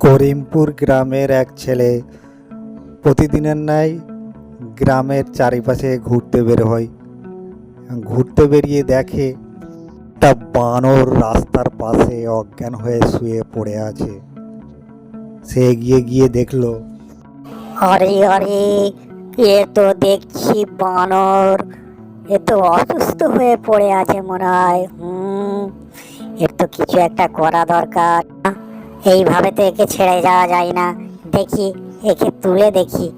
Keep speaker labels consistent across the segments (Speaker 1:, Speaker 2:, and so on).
Speaker 1: করিমপুর গ্রামের এক ছেলে প্রতিদিনের ন্যায় গ্রামের চারিপাশে ঘুরতে বের হয়। ঘুরতে বেরিয়ে দেখে একটা বানর রাস্তার পাশে অজ্ঞান হয়ে শুয়ে পড়ে আছে। সে এগিয়ে গিয়ে দেখল,
Speaker 2: আরে আরে, এ তো দেখছি বানর। এ তো অসুস্থ হয়ে পড়ে আছে মনে হয়। হুম, এর তো কিছু একটা করা দরকার। এইভাবে তো একে ছেড়ে যাওয়া যায় না। দেখি, একে তুলে দেখি।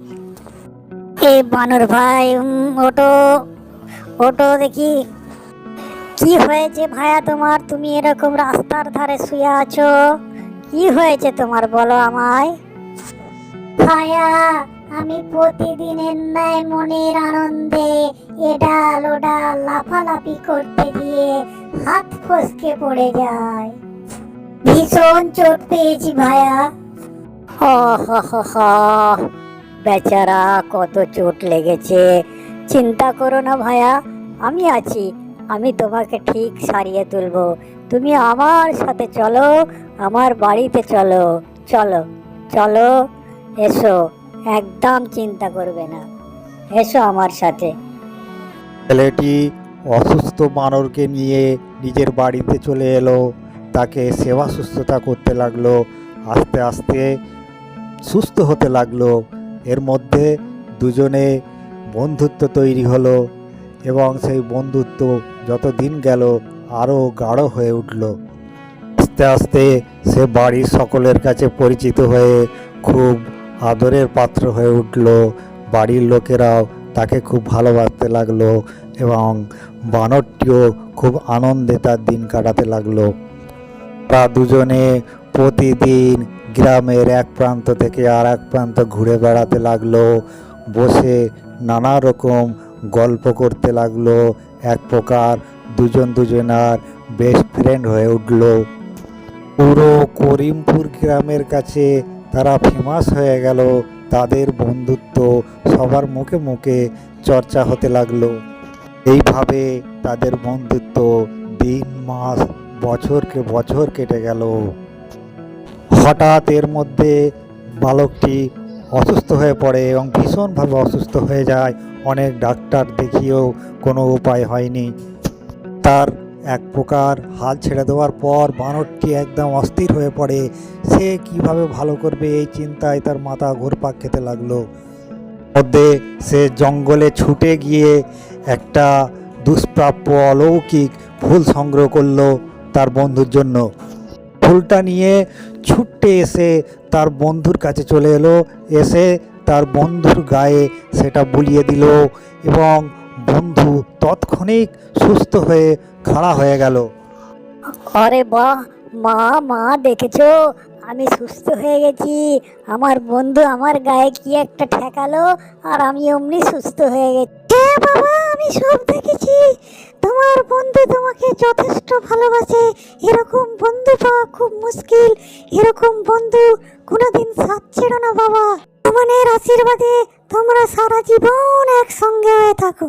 Speaker 2: এ বানর ভাই ওটো ওটো দেখি। কি হয়েছে ভাইয়া তোমার? তুমি এরকম রাস্তার ধারে শুয়ে আছো? কি হয়েছে তোমার, বলো আমায়? ভায়া, আমি প্রতিদিনের ন্যায় মনের আনন্দে এডাল ওডাল লাফালাফি করতে গিয়ে হাত ফসকে পড়ে যায় ভীষণ চোট পেয়েছি ভায়া। হ হ হ হ। বেচারা কত চোট লেগেছে। চিন্তা করো না ভায়া আমি আছি। আমি তোমাকে ঠিক সারিয়ে তুলবো। তুমি আমার সাথে চলো আমার বাড়িতে চলো। চলো চলো এসো। একদম চিন্তা করবে না। এসো আমার সাথে।
Speaker 1: ছেলেটি অসুস্থ বানরকে নিয়ে নিজের বাড়িতে চলে এলো। তাকে সেবা সুস্থতা করতে লাগল, আস্তে আস্তে সুস্থ হতে লাগল। এর মধ্যে দুজনে বন্ধুত্ব তৈরি হলো এবং সেই বন্ধুত্ব যত দিন গেল আরও গাঢ় হয়ে উঠল। আস্তে আস্তে সে বাড়ির সকলের কাছে পরিচিত হয়ে খুব আদরের পাত্র হয়ে উঠল। বাড়ির লোকেরাও তাকে খুব ভালোবাসতে লাগল এবং বানরটিও খুব আনন্দে তার দিন কাটাতে লাগল। তারা দুজনে প্রতিদিন গ্রামের এক প্রান্ত থেকে আর এক প্রান্ত ঘুরে বেড়াতে লাগল, বসে নানা রকম গল্প করতে লাগল, এক প্রকার দুজন দুজনার বেস্ট ফ্রেন্ড হয়ে উঠল। পুরো করিমপুর গ্রামের কাছে তারা ফেমাস হয়ে গেল, তাদের বন্ধুত্ব সবার মুখে মুখে চর্চা হতে লাগল। এইভাবে তাদের বন্ধুত্ব দিন, মাস বছরকে বছর কেটে গেল। হঠাৎ এর মধ্যে বালকটি অসুস্থ হয়ে পড়ে এবং ভীষণভাবে অসুস্থ হয়ে যায়। অনেক ডাক্তার দেখিয়েও কোনো উপায় হয়নি। তার এক প্রকার হাল ছেড়ে দেওয়ার পর বানরটি একদম অস্থির হয়ে পড়ে। সে কীভাবে ভালো করবে এই চিন্তায় তার মাথা ঘুরপাক খেতে লাগল। মধ্যে সে জঙ্গলে ছুটে গিয়ে একটা দুষ্প্রাপ্য অলৌকিক ফুল সংগ্রহ করল। তার বন্ধুর জন্য। ফুলটা নিয়ে ছুটে এসে তার বন্ধুর কাছে চলে এলো। এসে তার বন্ধুর গায়ে সেটা বুলিয়ে দিল এবং বন্ধু তৎক্ষণিক সুস্থ হয়ে খাড়া হয়ে গেল।
Speaker 2: আরে বাহ, মা মা, দেখেছ? আমি সুস্থ হয়ে গেছি। আমার বন্ধু আমার গায়ে কি একটা ঠেকালো? আর আমি অমনি সুস্থ হয়ে গেছি। বাবা, আমি সব দেখেছি। যথেষ্ট ভালোবাসে। এরকম বন্ধু পাওয়া খুব মুশকিল। এরকম বন্ধু কোনোদিন সাথ ছেড়ো না বাবা। ভগবানের আশীর্বাদে তোমরা সারা জীবন একসঙ্গে হয়ে থাকো।